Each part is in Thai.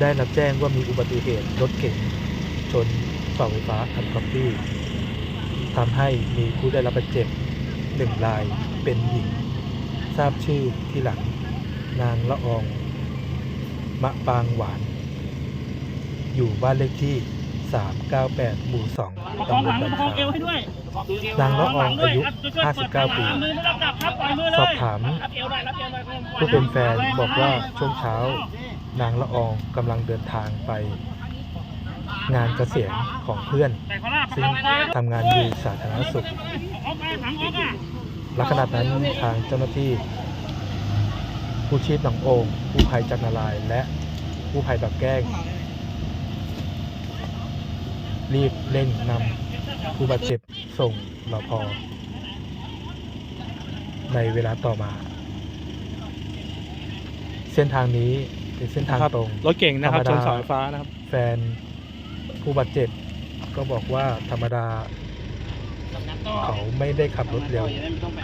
ได้รับแจ้งว่ามีอุบัติเหตุรถเก๋งชนเสาไฟฟ้าอัดก๊อปปี้ทำให้มีผู้ได้รับบาดเจ็บหนึ่งรายเป็นหญิง ทราบชื่อที่หลัง นางละออง มะปางหวาน อยู่บ้านเลขที่ 398 หมู่ 2ตำบลังบันประคองเอคาวให้ด้วยนางละอองอายุ 59 ปี สอบถามผู้เป็นแฟนบอกว่าช่วงเช้า นางละอองกำลังเดินทางไปงานเกษียณของเพื่อน ซึ่งทำงานอยู่สาธารณสุขออกมาถักอะและขณะนั้นทางเจ้าหน้าที่ผู้ชีพหนองโองผู้ภัยจักรนารายและผู้ภัยแบบแกล้ง รีบเร่งนำผู้บาดเจ็บส่งรพในเวลาต่อมา เส้นทางนี้ เป็นเส้นทางครับตรงรถเก่งนะครับธรชรมดานเสาไฟฟ้านะครับ แฟนผู้บาดเจ็บก็บอกว่าธรรมดา เขาไม่ได้ขับรถเร็ว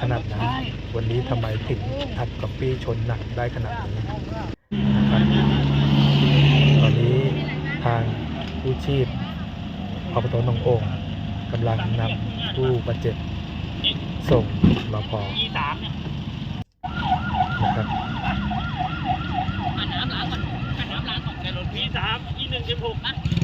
ขนาดนั้น วันนี้ทำไมถึงอัดก๊อปปี้ชนหนักได้ขนาดนี้นะครับตอนนี้ทางผู้ชีพอบตหนองโองกำลังนำผู้บาดเจ็บส่งรพอี 16นะ